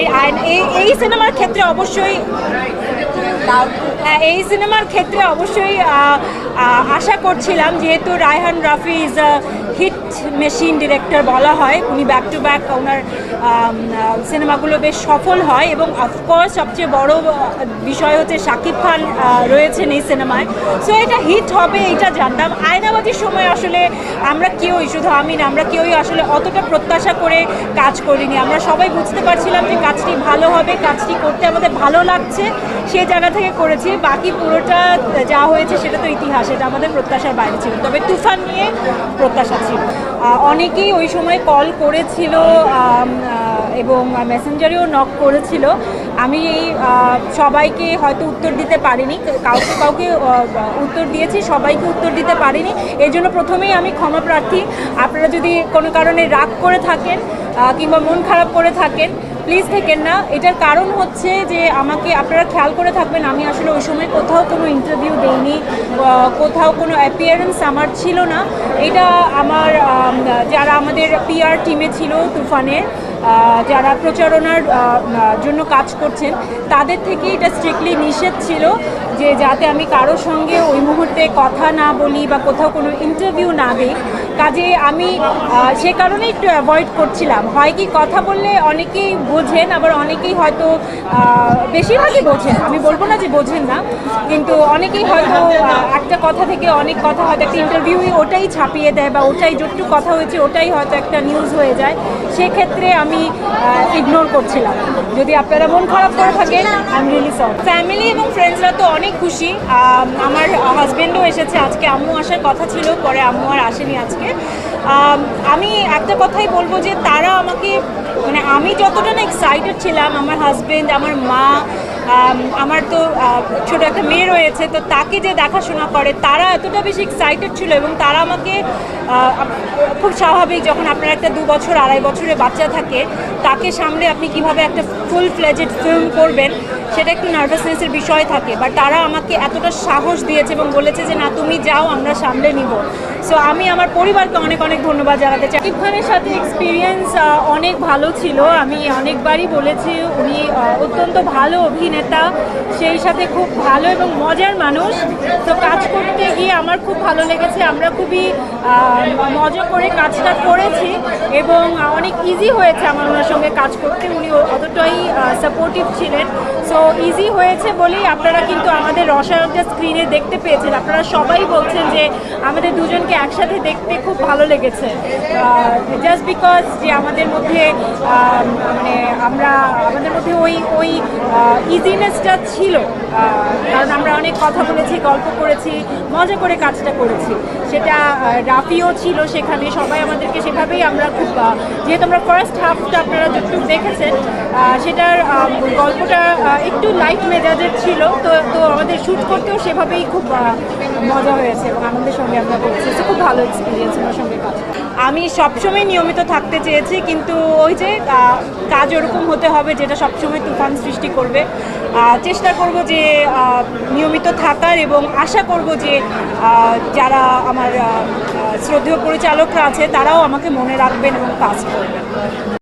সেই এই এই সিনেমার ক্ষেত্রে অবশ্যই হ্যাঁ, এই সিনেমার ক্ষেত্রে অবশ্যই আশা করছিলাম যেহেতু Raihan Rafi is hit machine director বলা হয়। উনি ব্যাক টু ব্যাক ওনার সিনেমাগুলো বেশ সফল হয় এবং অফকোর্স সবচেয়ে বড় বিষয় হচ্ছে শাকিব খান রয়েছেন এই সিনেমায়। সো এটা হিট হবে, এটা জানতাম। আয়নাবাজির সময় আসলে আমরা কেউই, শুধু আমি না, আমরা কেউই আসলে অতটা প্রত্যাশা করে কাজ করিনি। আমরা সবাই বুঝতে পারছিলাম যে কাজটি ভালো হবে, কাজটি করতে আমাদের ভালো লাগছে সেই জায়গা থেকে করেছি। বাকি পুরোটা যা হয়েছে সেটা তো ইতিহাস, এটা আমাদের প্রত্যাশার বাইরে ছিল। তবে তুফান নিয়ে প্রত্যাশা আহ, অনেকেই ওই সময় কল করেছিল এবং মেসেঞ্জারেও নক করেছিল। আমি এই সবাইকে হয়তো উত্তর দিতে পারিনি। কাউকে কাউকে উত্তর দিয়েছি সবাইকে উত্তর দিতে পারিনি। এর জন্য প্রথমেই আমি ক্ষমা প্রার্থী। আপনারা যদি কোনো কারণে রাগ করে থাকেন কিংবা মন খারাপ করে থাকেন প্লিজ থেকেন না। এটার কারণ হচ্ছে যে আমাকে আপনারা খেয়াল করে থাকবেন, আমি আসলে ওই সময় কোথাও কোনো ইন্টারভিউ দেইনি কোথাও কোনো অ্যাপিয়ারেন্স আমার ছিল না। এটা আমার যারা আমাদের পিআর টিমে ছিল তুফানের যারা প্রচারণার জন্য কাজ করছেন, তাদের থেকে এটা স্ট্রিক্টলি নিষেধ ছিল যে যাতে আমি কারোর সঙ্গে ওই মুহূর্তে কথা না বলি বা কোথাও কোনো ইন্টারভিউ না দিই। কাজে আমি সে কারণেই একটু অ্যাভয়েড করছিলাম। হয় কি কথা বললে অনেকেই বোঝেন, আবার অনেকেই হয়তো বেশিরভাগই বোঝেন। আমি বলব না যে বোঝেন না, কিন্তু অনেকেই হয়তো একটা কথা থেকে অনেক কথা হয়তো একটা ইন্টারভিউই ওটাই ছাপিয়ে দেয় বা ওটাই যতটুকু কথা হয়েছে ওটাই হয়তো একটা নিউজ হয়ে যায়। সেক্ষেত্রে আমি ইগনোর করছিলাম। যদি আপনারা মন খারাপ করে থাকেন আই এম রিয়েলি ফ্যামিলি এবং ফ্রেন্ডসরা তো অনেক খুশি। আমার হাজব্যান্ডও এসেছে আজকে, আম্মু আসার কথা ছিল, পরে আম্মু আর আসেনি আজকে। আম, একটা কথাই বলব যে তারা আমাকে মানে আমি যতটা না এক্সাইটেড ছিলাম আমার হাজব্যান্ড আমার মা আমার তো ছোট একটা মেয়ে রয়েছে তো তাকে যে দেখাশোনা করে তারা এতটা বেশি এক্সাইটেড ছিল এবং তারা আমাকে খুব স্বাভাবিক যখন আপনার একটা দু বছর আড়াই বছরের বাচ্চা থাকে তাকে সামলে আপনি কীভাবে একটা ফুল ফ্লেজেড ফিল্ম করবেন সেটা একটু নার্ভাসনেসের বিষয় থাকে বাট তারা আমাকে এতটা সাহস দিয়েছে এবং বলেছে যে, না, তুমি যাও, আমরা সামলে নিব। সো আমি আমার পরিবারকে অনেক অনেক ধন্যবাদ জানাতে চাই। শাকিব খানের সাথে এক্সপিরিয়েন্স অনেক ভালো ছিল। আমি অনেকবারই বলেছি, উনি অত্যন্ত ভালো অভিনেতা। সেই সাথে খুব ভালো এবং মজার মানুষ। তো কাজ করতে গিয়ে আমার খুব ভালো লেগেছে। আমরা খুবই মজা করে কাজটা করেছি এবং অনেক ইজি হয়েছে আমার ওনার সঙ্গে কাজ করতে। উনি অতটাই সাপোর্টিভ ছিলেন। সো ইজি হয়েছে বলেই আপনারা কিন্তু আমাদের রসায়নটা স্ক্রিনে দেখতে পেয়েছেন। আপনারা সবাই বলছেন যে আমাদের দুজনকে একসাথে দেখতে খুব ভালো লেগেছে। জাস্ট বিকজ যে আমাদের মধ্যে মানে আমরা, আমাদের মধ্যে ওই ওই ইজিনেসটা ছিল। কারণ আমরা অনেক কথা বলেছি, গল্প করেছি, মজা করে কাজটা করেছি। সেটা রাফিও ছিল সেখানে, সবাই আমাদেরকে সেভাবেই আমরা খুব যেহেতু আমরা ফার্স্ট হাফটা আপনারা যতটুকু দেখেছেন সেটার গল্পটা একটু লাইট মেজাজের ছিল, তো তো আমাদের শ্যুট করতেও সেভাবেই খুব মজা হয়েছে এবং আনন্দের সঙ্গে আমরা করছি। খুব ভালো এক্সপিরিয়েন্স ওনার সঙ্গে কাজ আমি সবসময় নিয়মিত থাকতে চেয়েছি, কিন্তু ওই যে কাজ ওরকম হতে হবে যেটা সবসময় তুফান সৃষ্টি করবে। চেষ্টা করব যে নিয়মিত থাকার এবং আশা করব যে যারা আমার শ্রদ্ধেয় পরিচালকরা আছে তারাও আমাকে মনে রাখবেন এবং কাজ করবেন।